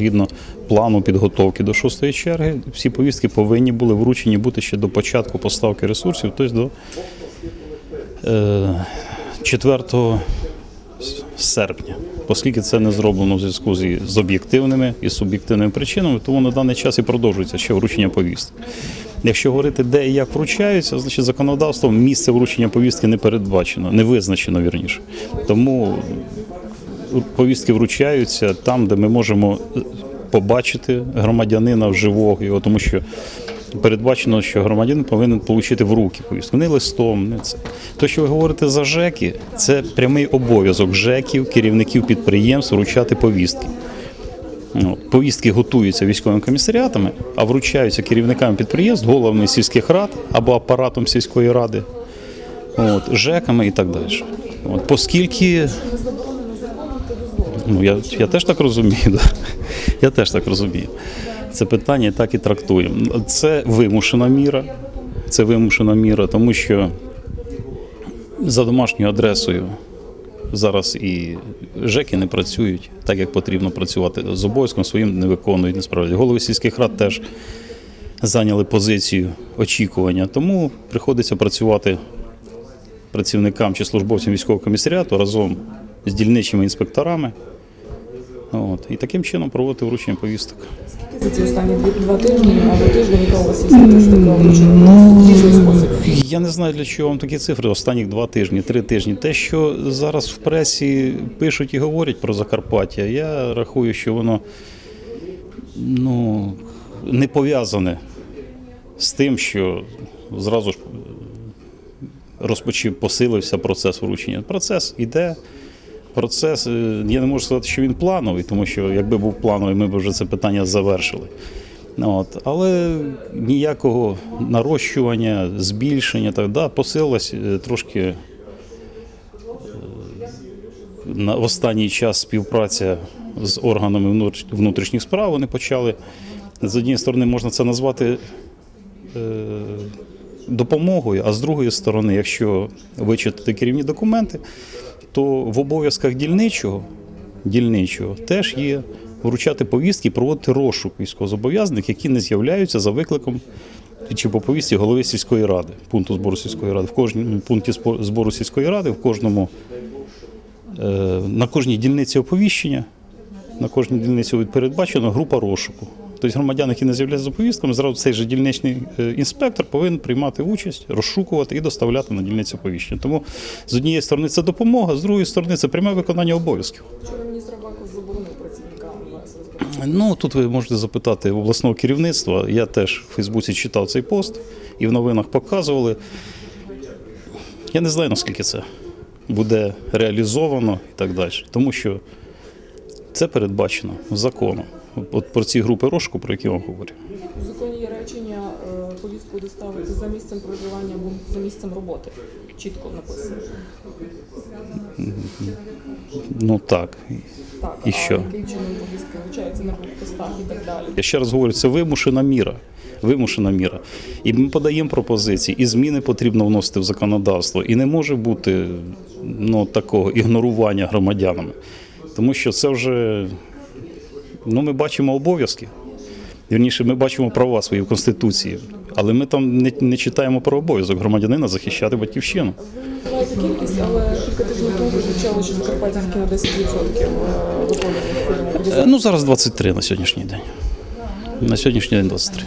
згідно плану підготовки до шостої черги, всі повістки повинні були вручені бути ще до початку поставки ресурсів, тобто до е, 4 серпня. Оскільки це не зроблено в зв'язку з, об'єктивними і суб'єктивними причинами, тому на даний час і продовжується ще вручення повісток. Якщо говорити, де і як вручаються, значить законодавством місце вручення повістки не передбачено, не визначено вірніше. Тому повістки вручаються там, де ми можемо побачити громадянина вживого його, тому що передбачено, що громадянин повинен отримати в руки повістку, не листом, не це. То, що ви говорите за ЖЕКи, це прямий обов'язок ЖЕКів, керівників підприємств вручати повістки. Ну, повістки готуються військовими комісаріатами, а вручаються керівниками підприємств, головами сільських рад або апаратом сільської ради, от, ЖЕКами і так далі. От, оскільки Ну, я, я теж так розумію. Да. Я теж так розумію. Це питання так і трактуємо. Це вимушена міра. Це вимушена міра, тому що за домашньою адресою зараз і ЖЕКи не працюють так, як потрібно працювати. З обов'язком своїм не виконують, не справляють. Голови сільських рад теж зайняли позицію очікування, тому приходиться працювати працівникам чи службовцям військового комісаріату разом з дільничими інспекторами. От, і таким чином проводити вручення повісток. За ці останні два тижні або тиждень, у вас є статистика вручення спосіб. Я не знаю, для чого вам такі цифри останніх два тижні, три тижні. Те, що зараз в пресі пишуть і говорять про Закарпаття, я рахую, що воно ну, не пов'язане з тим, що зразу ж розпочав, посилився процес вручення. Процес іде. Процес, е, я не можу сказати, що він плановий, тому що якби був плановий, ми б вже це питання завершили. От, але ніякого нарощування, збільшення, так да, посилилась е, трошки е, на останній час співпраця з органами внутрішніх справ. Вони почали з однієї сторони, можна це назвати допомогою, а з другої сторони, якщо вичитати керівні документи, то в обов'язках дільничого, дільничого теж є вручати повістки і проводити розшук військовозобов'язаних, які не з'являються за викликом чи по повісті голови сільської ради, пункту збору сільської ради. В кожному пункті збору сільської ради, в кожному е, на кожній дільниці оповіщення, на кожній дільниці передбачена група розшуку. Тобто громадяни, які не з'являються за повістками, зразу цей же дільничний е, інспектор повинен приймати участь, розшукувати і доставляти на дільницю оповіщення. Тому з однієї сторони це допомога, з другої сторони це пряме виконання обов'язків. Вчора міністр Аваков заборонив працівникам Ну тут ви можете запитати обласного керівництва. Я теж в Фейсбуці читав цей пост і в новинах показували. Я не знаю, наскільки це буде реалізовано і так далі. Тому що це передбачено законом. От про ці групи розшуку, про які я вам говорю. У законі є речення е, повістку доставити за місцем проживання або за місцем роботи. Чітко написано. Ну так. Так, І а що? яким чином повістка вручається на блокпостах і так далі. Я ще раз говорю, це вимушена міра. Вимушена міра. І ми подаємо пропозиції, і зміни потрібно вносити в законодавство. І не може бути ну, такого ігнорування громадянами. Тому що це вже ну, ми бачимо обов'язки. Вірніше, ми бачимо права свої в Конституції, але ми там не, не читаємо про обов'язок громадянина захищати батьківщину. Кількість, але кілька тижнів тому звучало, що Закарпаття на 10% е, Е, Ну, зараз 23 на сьогоднішній день. На сьогоднішній день 23.